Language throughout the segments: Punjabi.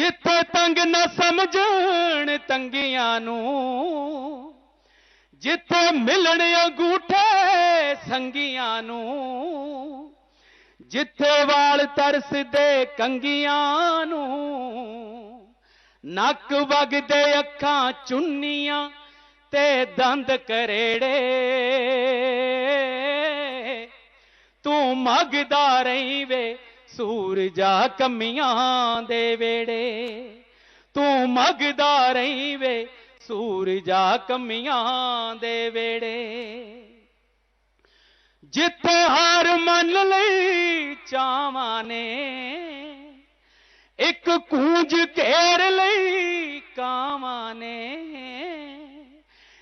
ਜਿੱਥੇ ਤੰਗ ਨਾ ਸਮਝਣ ਤੰਗੀਆਂ ਨੂੰ, ਜਿੱਥੇ ਮਿਲਣ ਅੰਗੂਠੇ ਸੰਗੀਆਂ ਨੂੰ, ਜਿੱਥੇ ਵਾਲ ਤਰਸਦੇ ਕੰਗੀਆਂ ਨੂੰ, ਨੱਕ ਵਗਦੇ ਅੱਖਾਂ ਚੁੰਨੀਆਂ ਤੇ ਦੰਦ ਕਰੇੜੇ। ਤੂੰ ਮਗਦਾ ਰਹੀ ਵੇ ਸੂਰਜਾ ਕਮੀਆਂ ਦੇ ਵੇੜੇ, ਤੂੰ ਮਗਦਾ ਰਹੀ ਵੇ ਸੂਰਜਾ ਕਮੀਆਂ ਦੇ ਵੇੜੇ। ਜਿੱਥੇ ਹਾਰ ਮੰਨ ਲਈ ਚਾਵਾਂ ਨੇ, ਇੱਕ ਕੂੰਜ ਘੇਰ ਲਈ ਕਾਵਾਂ ਨੇ।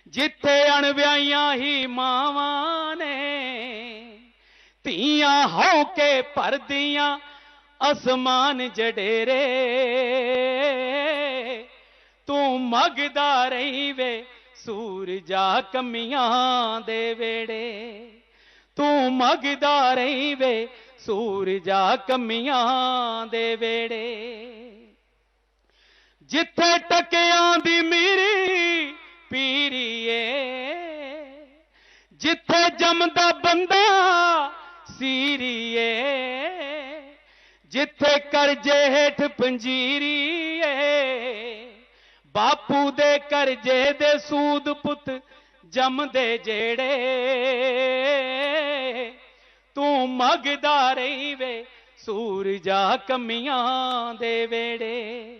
ਜਿੱਥੇ ਅਣਵਿਆਈਆਂ ਹੀ ਮਾਵਾਂ ਨੇ, ਧੀਆਂ ਹੋ ਕੇ ਭਰਦੀਆਂ ਅਸਮਾਨ ਜਡੇਰੇ ਤੂੰ ਮਗਦਾ ਰਹੀ ਵੇ, ਸੂਰਜਾ ਕਮੀਆਂ ਦੇ ਵੇੜੇ। ਤੂੰ ਮਗਦਾ ਰਹੀ ਵੇ, ਸੂਰਜਾ ਕਮੀਆਂ ਦੇ ਵੇੜੇ। ਜਿੱਥੇ ਟਕਿਆਂ ਦੀ ਮੀਰੀ ਪੀਰੀਏ, ਜਿੱਥੇ ਜੰਮਦਾ ਬੰਦਾ ਸੀਰੀਏ ਜਿੱਥੇ ਕਰਜੇ ਹੇਠ ਪੰਜੀਰੀਏ ਬਾਪੂ ਦੇ ਕਰਜੇ ਦੇ ਸੂਦ ਪੁੱਤ ਜੰਮਦੇ ਜਿਹੜੇ ਤੂੰ ਮਗਦਾ ਰਹੀ ਵੇ ਸੂਰਜਾ ਕਮੀਆਂ ਦੇ ਵੇੜੇ।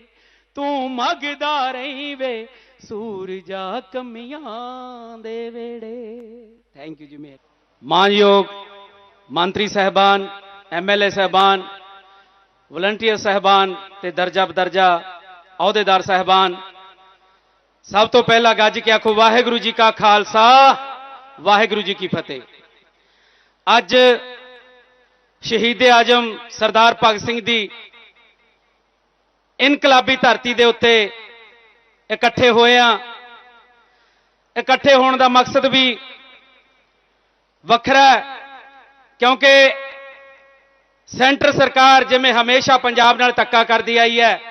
ਤੂੰ ਮਗਦਾ ਰਹੀ ਵੇ ਸੂਰਜਾ ਕਮੀਆਂ ਦੇ ਵੇੜੇ। ਥੈਂਕ ਯੂ ਜੀ ਮੇਰ ਮਾਨਯੋਗ ਮੰਤਰੀ ਸਹਿਬਾਨ ਐਮਐਲਏ ਸਹਿਬਾਨ ਵਲੰਟੀਅਰ ਸਹਿਬਾਨ ਤੇ ਦਰਜਾ ਬਦਰਜਾ ਅਹੁਦੇਦਾਰ ਸਹਿਬਾਨ। ਸਭ ਤੋਂ ਪਹਿਲਾਂ ਗੱਜ ਕੇ ਆਖੋ, ਵਾਹਿਗੁਰੂ ਜੀ ਕਾ ਖਾਲਸਾ, ਵਾਹਿਗੁਰੂ ਜੀ ਕੀ ਫਤਿਹ। ਅੱਜ ਸ਼ਹੀਦ ਆਜਮ ਸਰਦਾਰ ਭਗਤ ਸਿੰਘ ਦੀ ਇਨਕਲਾਬੀ ਧਰਤੀ ਦੇ ਉੱਤੇ ਇਕੱਠੇ ਹੋਏ ਆ। ਇਕੱਠੇ ਹੋਣ ਦਾ ਮਕਸਦ ਵੀ ਵੱਖਰਾ ਕਿਉਂਕਿ ਸੈਂਟਰ ਸਰਕਾਰ ਜਿਵੇਂ ਹਮੇਸ਼ਾ ਪੰਜਾਬ ਨਾਲ ਧੱਕਾ ਕਰਦੀ ਆਈ ਹੈ।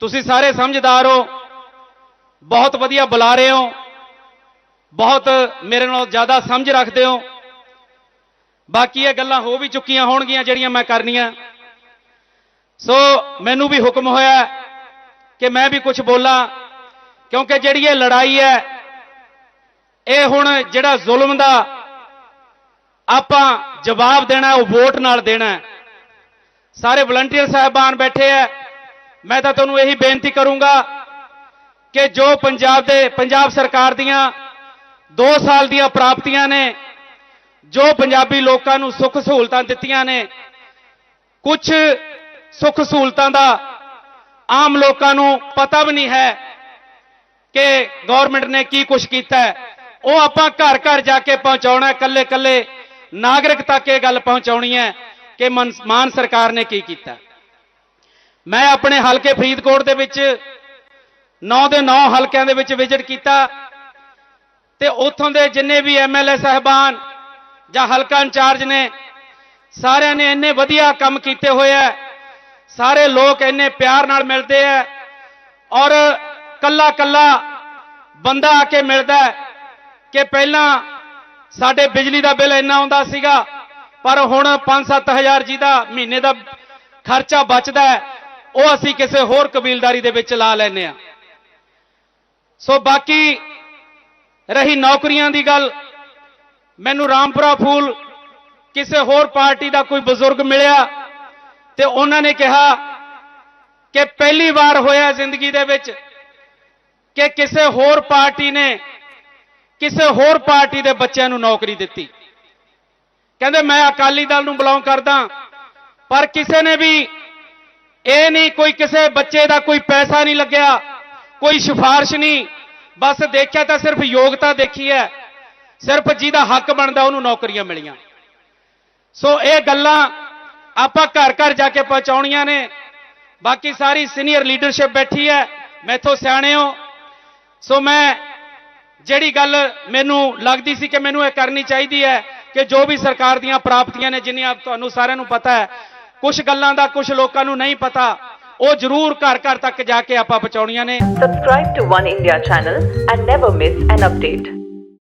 ਤੁਸੀਂ ਸਾਰੇ ਸਮਝਦਾਰ ਹੋ। ਬਹੁਤ ਵਧੀਆ ਬੁਲਾ ਰਹੇ ਹੋ। ਬਹੁਤ ਮੇਰੇ ਨਾਲੋਂ ਜ਼ਿਆਦਾ ਸਮਝ ਰੱਖਦੇ ਹੋ। ਬਾਕੀ ਇਹ ਗੱਲਾਂ ਹੋ ਵੀ ਚੁੱਕੀਆਂ ਹੋਣਗੀਆਂ ਜਿਹੜੀਆਂ ਮੈਂ ਕਰਨੀਆਂ। ਸੋ ਮੈਨੂੰ ਵੀ ਹੁਕਮ ਹੋਇਆ ਕਿ ਮੈਂ ਵੀ ਕੁਝ ਬੋਲਾਂ, ਕਿਉਂਕਿ ਜਿਹੜੀ ਇਹ ਲੜਾਈ ਹੈ, ਇਹ ਹੁਣ ਜਿਹੜਾ ਜ਼ੁਲਮ ਦਾ ਆਪਾਂ ਜਵਾਬ ਦੇਣਾ, ਉਹ ਵੋਟ ਨਾਲ ਦੇਣਾ। ਸਾਰੇ ਵਲੰਟੀਅਰ ਸਾਹਿਬਾਨ ਬੈਠੇ ਐ। ਮੈਂ ਤਾਂ ਤੁਹਾਨੂੰ ਇਹੀ ਬੇਨਤੀ ਕਰੂੰਗਾ ਕਿ ਜੋ ਪੰਜਾਬ ਦੇ, ਪੰਜਾਬ ਸਰਕਾਰ ਦੀਆਂ 2 ਸਾਲ ਦੀਆਂ ਪ੍ਰਾਪਤੀਆਂ ਨੇ, ਜੋ ਪੰਜਾਬੀ ਲੋਕਾਂ ਨੂੰ ਸੁੱਖ ਸਹੂਲਤਾਂ ਦਿੱਤੀਆਂ ਨੇ ਕੁਝ ਸੁੱਖ ਸਹੂਲਤਾਂ ਦਾ ਆਮ ਲੋਕਾਂ ਨੂੰ ਪਤਾ ਵੀ ਨਹੀਂ ਹੈ ਕਿ ਗਵਰਨਮੈਂਟ ਨੇ ਕੀ ਕੁਝ ਕੀਤਾ ਉਹ ਆਪਾਂ ਘਰ ਘਰ ਜਾ ਕੇ ਪਹੁੰਚਾਉਣਾ ਹੈ ਕੱਲੇ ਕੱਲੇ ਨਾਗਰਿਕ ਤੱਕ ਇਹ ਗੱਲ ਪਹੁੰਚਾਉਣੀ ਹੈ ਕਿ ਮਨ- ਮਾਨ ਸਰਕਾਰ ਨੇ ਕੀ ਕੀਤਾ। ਮੈਂ ਆਪਣੇ ਹਲਕੇ ਫਰੀਦਕੋਟ ਦੇ ਵਿੱਚ 9 ਦੇ 9 ਹਲਕਿਆਂ ਦੇ ਵਿੱਚ ਵਿਜ਼ਿਟ ਕੀਤਾ ਤੇ ਉੱਥੋਂ ਦੇ ਜਿੰਨੇ ਵੀ ਐਮਐਲਏ ਸਹਿਬਾਨ ਜਾਂ ਹਲਕਾ ਇੰਚਾਰਜ ਨੇ, ਸਾਰਿਆਂ ਨੇ ਇੰਨੇ ਵਧੀਆ ਕੰਮ ਕੀਤੇ ਹੋਏ ਆ। ਸਾਰੇ ਲੋਕ ਇੰਨੇ ਪਿਆਰ ਨਾਲ ਮਿਲਦੇ ਆ ਔਰ ਕੱਲਾ ਕੱਲਾ ਬੰਦਾ ਆ ਕੇ ਮਿਲਦਾ ਕਿ ਪਹਿਲਾਂ ਸਾਡੇ ਬਿਜਲੀ ਦਾ ਬਿੱਲ ਇੰਨਾ ਆਉਂਦਾ ਸੀਗਾ, ਪਰ ਹੁਣ 5-7000 ਜੀ ਦਾ ਮਹੀਨੇ ਦਾ ਖਰਚਾ ਬਚਦਾ ਉਹ ਅਸੀਂ ਕਿਸੇ ਹੋਰ ਕਬੀਲਦਾਰੀ ਦੇ ਵਿੱਚ ਲਾ ਲੈਨੇ ਆ ਸੋ ਬਾਕੀ ਰਹੀ ਨੌਕਰੀਆਂ ਦੀ ਗੱਲ, ਮੈਨੂੰ ਰਾਮਪੁਰਾ ਫੂਲ ਕਿਸੇ ਹੋਰ ਪਾਰਟੀ ਦਾ ਕੋਈ ਬਜ਼ੁਰਗ ਮਿਲਿਆ ਤੇ ਉਹਨਾਂ ਨੇ ਕਿਹਾ ਕਿ ਪਹਿਲੀ ਵਾਰ ਹੋਇਆ ਜ਼ਿੰਦਗੀ ਦੇ ਵਿੱਚ ਕਿ ਕਿਸੇ ਹੋਰ ਪਾਰਟੀ ਨੇ ਕਿਸੇ ਹੋਰ ਪਾਰਟੀ ਦੇ ਬੱਚਿਆਂ ਨੂੰ ਨੌਕਰੀ ਦਿੱਤੀ। ਕਹਿੰਦੇ, ਮੈਂ ਅਕਾਲੀ ਦਲ ਨੂੰ ਬਿਲੋਂਗ ਕਰਦਾ, ਪਰ ਕਿਸੇ ਨੇ ਵੀ ਇਹ ਨਹੀਂ, ਕੋਈ ਕਿਸੇ ਬੱਚੇ ਦਾ ਕੋਈ ਪੈਸਾ ਨਹੀਂ ਲੱਗਿਆ, ਕੋਈ ਸਿਫਾਰਿਸ਼ ਨਹੀਂ। ਬਸ ਦੇਖਿਆ ਤਾਂ ਸਿਰਫ ਯੋਗਤਾ ਦੇਖੀ ਹੈ। ਸਿਰਫ ਜਿਹਦਾ ਹੱਕ ਬਣਦਾ, ਉਹਨੂੰ ਨੌਕਰੀਆਂ ਮਿਲੀਆਂ। ਸੋ ਇਹ ਗੱਲਾਂ ਆਪਾਂ ਘਰ ਘਰ ਜਾ ਕੇ ਪਹੁੰਚਾਉਣੀਆਂ ਨੇ। ਬਾਕੀ ਸਾਰੀ ਸੀਨੀਅਰ ਲੀਡਰਸ਼ਿਪ ਬੈਠੀ ਹੈ। ਮੈਥੋਂ ਸਿਆਣੇ ਹੋ। ਸੋ ਮੈਂ ਜਿਹੜੀ ਗੱਲ ਮੈਨੂੰ ਲੱਗਦੀ ਸੀ ਕਿ ਮੈਨੂੰ ਇਹ ਕਰਨੀ ਚਾਹੀਦੀ ਹੈ ਕਿ ਜੋ ਵੀ ਸਰਕਾਰ ਦੀਆਂ ਪ੍ਰਾਪਤੀਆਂ ਨੇ, ਜਿੰਨੀਆਂ ਤੁਹਾਨੂੰ ਸਾਰਿਆਂ ਨੂੰ ਪਤਾ ਹੈ ਕੁਝ ਗੱਲਾਂ ਦਾ ਕੁਝ ਲੋਕਾਂ ਨੂੰ ਨਹੀਂ ਪਤਾ, ਉਹ ਜ਼ਰੂਰ ਘਰ ਘਰ ਤੱਕ ਜਾ ਕੇ ਆਪਾਂ ਪਹੁੰਚਾਉਣੀਆਂ ਨੇ subscribe to one India channel and never miss an update.